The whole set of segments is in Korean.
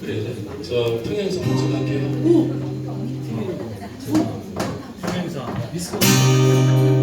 그래, 저 평행선 먼저 갈게요. 평행선.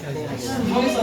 잘 지내.